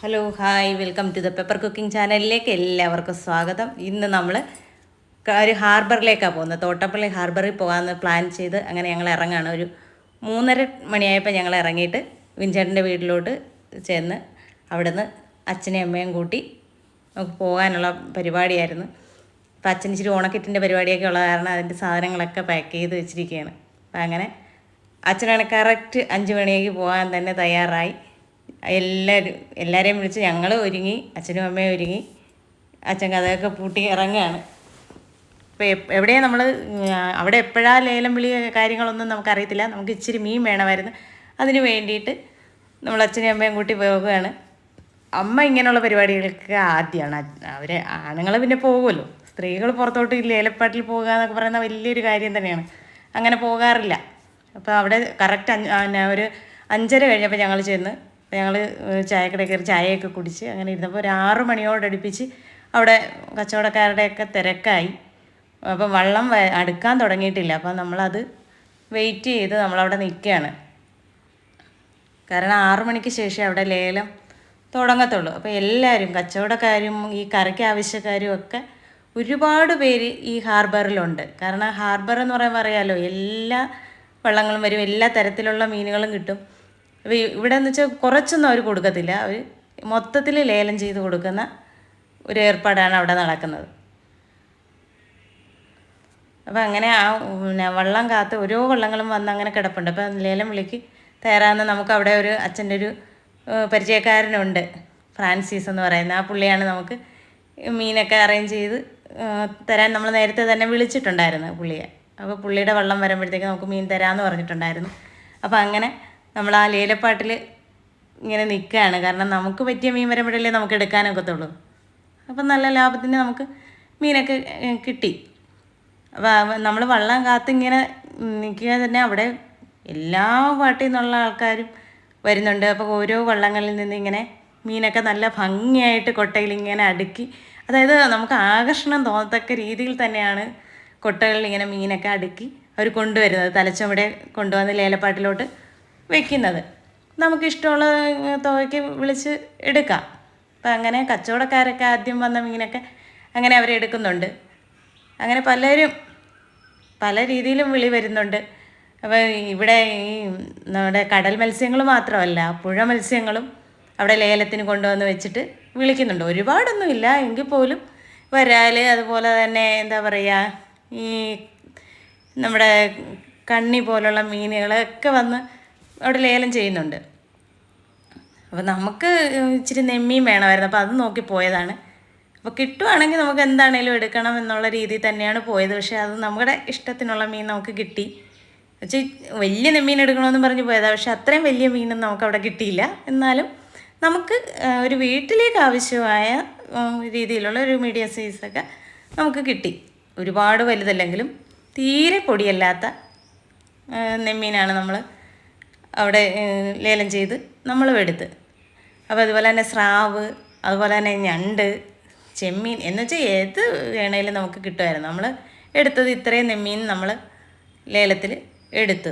Hello hi welcome to the pepper cooking ചാനലിലേക്ക് എല്ലാവർക്കും സ്വാഗതം. ഇന്ന് നമ്മൾ ഒരു ഹാർബറിലേക്കാണ് പോകുന്നത്. തോട്ടപ്പള്ളി ഹാർബറിൽ പോകാമെന്ന് പ്ലാൻ ചെയ്ത് അങ്ങനെ ഞങ്ങൾ ഇറങ്ങാണ്. ഒരു മൂന്നര മണിയായപ്പോൾ ഞങ്ങൾ ഇറങ്ങിയിട്ട് വിൻചേട്ടന്റെ വീട്ടിലോട്ട് ചെന്ന് അവിടുന്ന് അച്ഛനെയും അമ്മയും കൂട്ടി നമുക്ക് പോകാനുള്ള പരിപാടിയായിരുന്നു. അപ്പോൾ അച്ഛൻ ഇച്ചിരി ഓണക്കിറ്റിന്റെ പരിപാടിയൊക്കെ ഉള്ള കാരണം അതിന്റെ സാധനങ്ങളൊക്കെ പാക്ക് ചെയ്ത് വെച്ചിരിക്കുകയാണ്. അപ്പം അങ്ങനെ അച്ഛനാണ് കറക്റ്റ് അഞ്ച് മണിയേക്ക് പോകാൻ തന്നെ തയ്യാറായി. എല്ലാവരും എല്ലാവരെയും വിളിച്ച് ഞങ്ങൾ ഒരുങ്ങി അച്ഛനും അമ്മയും ഒരുങ്ങി അച്ഛൻ കഥയൊക്കെ പൂട്ടി ഇറങ്ങുകയാണ്. ഇപ്പോൾ എവിടെയാണ് നമ്മൾ അവിടെ എപ്പോഴാ ലേലം വിളി കാര്യങ്ങളൊന്നും നമുക്കറിയത്തില്ല. നമുക്ക് ഇച്ചിരി മീൻ വേണമായിരുന്നു. അതിന് വേണ്ടിയിട്ട് നമ്മൾ അച്ഛനും അമ്മയും കൂട്ടി പോകുകയാണ്. അമ്മ ഇങ്ങനെയുള്ള പരിപാടികൾക്ക് ആദ്യമാണ് അവർ ആണുങ്ങൾ പിന്നെ പോകുമല്ലോ. സ്ത്രീകൾ പുറത്തോട്ട് ലേലപ്പാട്ടിൽ പോകുക എന്നൊക്കെ പറയുന്ന വലിയൊരു കാര്യം തന്നെയാണ്. അങ്ങനെ പോകാറില്ല. അപ്പോൾ അവിടെ കറക്റ്റ് ഒരു അഞ്ചര കഴിഞ്ഞപ്പോൾ ഞങ്ങൾ ചെന്ന് ഞങ്ങൾ ചായക്കടയിൽ കയറി ചായയൊക്കെ കുടിച്ച് അങ്ങനെ ഇരുന്നപ്പോൾ ഒരു ആറ് മണിയോടടുപ്പിച്ച് അവിടെ കച്ചവടക്കാരുടെയൊക്കെ തിരക്കായി. അപ്പം വള്ളം അടുക്കാൻ തുടങ്ങിയിട്ടില്ല. അപ്പം നമ്മളത് വെയിറ്റ് ചെയ്ത് നമ്മളവിടെ നിൽക്കുകയാണ്. കാരണം ആറു മണിക്ക് ശേഷം അവിടെ ലേലം തുടങ്ങത്തുള്ളൂ. അപ്പോൾ എല്ലാവരും കച്ചവടക്കാരും ഈ കരയ്ക്ക് ആവശ്യക്കാരും ഒക്കെ ഒരുപാട് പേര് ഈ ഹാർബറിലുണ്ട്. കാരണം ഹാർബർ എന്ന് പറയുമ്പോൾ അറിയാമല്ലോ എല്ലാ വള്ളങ്ങളും വരും എല്ലാ തരത്തിലുള്ള മീനുകളും കിട്ടും. അപ്പോൾ ഇവിടെ എന്ന് വെച്ചാൽ കുറച്ചൊന്നും അവർ കൊടുക്കത്തില്ല. അവർ മൊത്തത്തിൽ ലേലം ചെയ്ത് കൊടുക്കുന്ന ഒരു ഏർപ്പാടാണ് അവിടെ നടക്കുന്നത്. അപ്പോൾ അങ്ങനെ ആ പിന്നെ വള്ളം കാത്ത് ഓരോ വള്ളങ്ങളും വന്ന് അങ്ങനെ കിടപ്പുണ്ട്. അപ്പോൾ ലേലം വിളിക്ക് തയ്യാറാകുന്ന നമുക്ക് അവിടെ ഒരു അച്ഛന്റെ ഒരു പരിചയക്കാരനുണ്ട്. ഫ്രാൻസിസ് എന്ന് പറയുന്ന ആ പുള്ളിയാണ് നമുക്ക് മീനൊക്കെ അറേഞ്ച് ചെയ്ത് തരാൻ നമ്മൾ നേരത്തെ തന്നെ വിളിച്ചിട്ടുണ്ടായിരുന്നു പുള്ളിയെ. അപ്പോൾ പുള്ളിയുടെ വള്ളം വരുമ്പോഴത്തേക്ക് നമുക്ക് മീൻ തരാമെന്ന് പറഞ്ഞിട്ടുണ്ടായിരുന്നു. അപ്പോൾ അങ്ങനെ നമ്മൾ ആ ലേലപ്പാട്ടിൽ ഇങ്ങനെ നിൽക്കുകയാണ് കാരണം നമുക്ക് പറ്റിയ മീൻ വരുമ്പോഴല്ലേ നമുക്ക് എടുക്കാനൊക്കത്തുള്ളൂ. അപ്പം നല്ല ലാഭത്തിന് നമുക്ക് മീനൊക്കെ കിട്ടി. അപ്പം നമ്മൾ വള്ളം കാത്ത് ഇങ്ങനെ നിൽക്കുക തന്നെ അവിടെ എല്ലാ പാട്ടിൽ നിന്നുള്ള ആൾക്കാരും വരുന്നുണ്ട്. അപ്പോൾ ഓരോ വള്ളങ്ങളിൽ നിന്ന് ഇങ്ങനെ മീനൊക്കെ നല്ല ഭംഗിയായിട്ട് കൊട്ടയിൽ ഇങ്ങനെ അടുക്കി അതായത് നമുക്ക് ആകർഷണം തോന്നത്തക്ക രീതിയിൽ തന്നെയാണ് കൊട്ടകളിൽ ഇങ്ങനെ മീനൊക്കെ അടുക്കി അവർ കൊണ്ടുവരുന്നത്. തലച്ചുമടെ കൊണ്ടുവന്ന് ലേലപ്പാട്ടിലോട്ട് വെക്കുന്നത്. നമുക്കിഷ്ടമുള്ള തുകയ്ക്ക് വിളിച്ച് എടുക്കാം. അപ്പം അങ്ങനെ കച്ചവടക്കാരൊക്കെ ആദ്യം വന്ന മീനൊക്കെ അങ്ങനെ അവരെടുക്കുന്നുണ്ട് അങ്ങനെ പലരും പല രീതിയിലും വിളി വരുന്നുണ്ട്. അപ്പോൾ ഇവിടെ ഈ നമ്മുടെ കടൽ മത്സ്യങ്ങൾ മാത്രമല്ല പുഴ മത്സ്യങ്ങളും അവിടെ ലേലത്തിന് കൊണ്ടുവന്ന് വെച്ചിട്ട് വിളിക്കുന്നുണ്ട്. ഒരുപാടൊന്നുമില്ല എങ്കിൽ പോലും വരാൽ അതുപോലെ തന്നെ എന്താ പറയുക ഈ നമ്മുടെ കണ്ണി പോലുള്ള മീനുകളൊക്കെ വന്ന് അവിടെ ലേലം ചെയ്യുന്നുണ്ട്. അപ്പോൾ നമുക്ക് ഇച്ചിരി നെമ്മിയും വേണമായിരുന്നു. അപ്പോൾ അത് നോക്കി പോയതാണ്. അപ്പോൾ കിട്ടുവാണെങ്കിൽ നമുക്ക് എന്താണേലും എടുക്കണം എന്നുള്ള രീതിയിൽ തന്നെയാണ് പോയത്. പക്ഷേ അത് നമ്മുടെ ഇഷ്ടത്തിനുള്ള മീൻ നമുക്ക് കിട്ടി. പക്ഷേ വലിയ നെമ്മീൻ എടുക്കണമെന്ന് പറഞ്ഞ് പോയതാണ് പക്ഷേ അത്രയും വലിയ മീനൊന്നും നമുക്ക് അവിടെ കിട്ടിയില്ല. എന്നാലും നമുക്ക് ഒരു വീട്ടിലേക്ക് ആവശ്യമായ രീതിയിലുള്ള ഒരു മീഡിയം സൈസൊക്കെ നമുക്ക് കിട്ടി. ഒരുപാട് വലുതല്ലെങ്കിലും തീരെ പൊടിയല്ലാത്ത നെമ്മീനാണ് നമ്മൾ അവിടെ ലേലം ചെയ്ത് നമ്മളും എടുത്ത്. അപ്പോൾ അതുപോലെ തന്നെ സ്രാവ് അതുപോലെ തന്നെ ഞണ്ട് ചെമ്മീൻ എന്ന് വെച്ചാൽ ഏത് വേണേലും നമുക്ക് കിട്ടുമായിരുന്നു. നമ്മൾ എടുത്തത് ഇത്രയും നെമ്മീൻ നമ്മൾ ലേലത്തിൽ എടുത്ത്.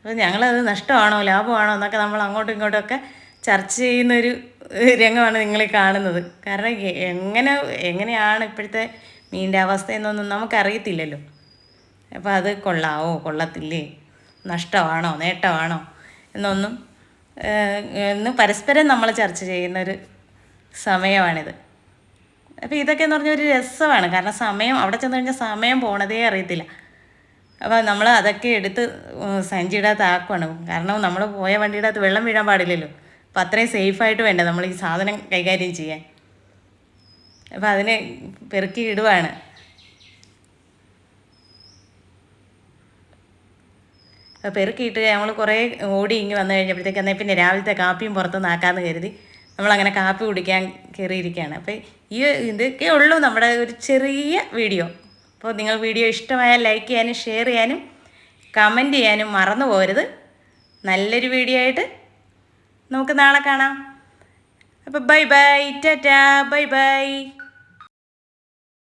അപ്പോൾ ഞങ്ങളത് നഷ്ടമാണോ ലാഭമാണോ എന്നൊക്കെ നമ്മൾ അങ്ങോട്ടും ഇങ്ങോട്ടും ഒക്കെ ചർച്ച ചെയ്യുന്നൊരു രംഗമാണ് നിങ്ങൾ കാണുന്നത്. കാരണം എങ്ങനെ എങ്ങനെയാണ് ഇപ്പോഴത്തെ മീന്റെ അവസ്ഥ എന്നൊന്നും നമുക്കറിയത്തില്ലല്ലോ. അപ്പോൾ അത് കൊള്ളാവോ? കൊള്ളത്തില്ലേ? നഷ്ടമാണോ നേട്ടമാണോ എന്നൊന്നും എന്ന് പരസ്പരം നമ്മൾ ചർച്ച ചെയ്യുന്നൊരു സമയമാണിത്. അപ്പോൾ ഇതൊക്കെ എന്ന് പറഞ്ഞാൽ ഒരു രസമാണ്. കാരണം സമയം അവിടെ ചെന്ന് കഴിഞ്ഞാൽ സമയം പോണതേ അറിയത്തില്ല. അപ്പോൾ നമ്മൾ അതൊക്കെ എടുത്ത് സഞ്ചിയുടെ അകത്ത് ആക്കുവാണ്. കാരണം നമ്മൾ പോയ വണ്ടിയുടെ അകത്ത് വെള്ളം വീഴാൻ പാടില്ലല്ലോ. അപ്പോൾ അത്രയും സേഫായിട്ട് വേണ്ട നമ്മൾ ഈ സാധനം കൈകാര്യം ചെയ്യാൻ. അപ്പോൾ അതിനെ പെറുക്കി ഇടുവാണ്. പെറുക്കിയിട്ട് നമ്മൾ കുറേ ഓടി ഇങ്ങ് വന്നു കഴിഞ്ഞപ്പോഴത്തേക്ക് എന്നാൽ പിന്നെ രാവിലത്തെ കാപ്പിയും പുറത്തുനിന്ന് ആക്കാമെന്ന് കരുതി. നമ്മളങ്ങനെ കാപ്പി കുടിക്കാൻ കയറിയിരിക്കുകയാണ് അപ്പോൾ ഈ ഇതൊക്കെ ഉള്ളൂ നമ്മുടെ ഒരു ചെറിയ വീഡിയോ. അപ്പോൾ നിങ്ങൾ വീഡിയോ ഇഷ്ടമായാൽ ലൈക്ക് ചെയ്യാനും ഷെയർ ചെയ്യാനും കമന്റ് ചെയ്യാനും മറന്നു പോരുത് നല്ലൊരു വീഡിയോ ആയിട്ട് നമുക്ക് നാളെ കാണാം. അപ്പോൾ bye bye tata bye bye.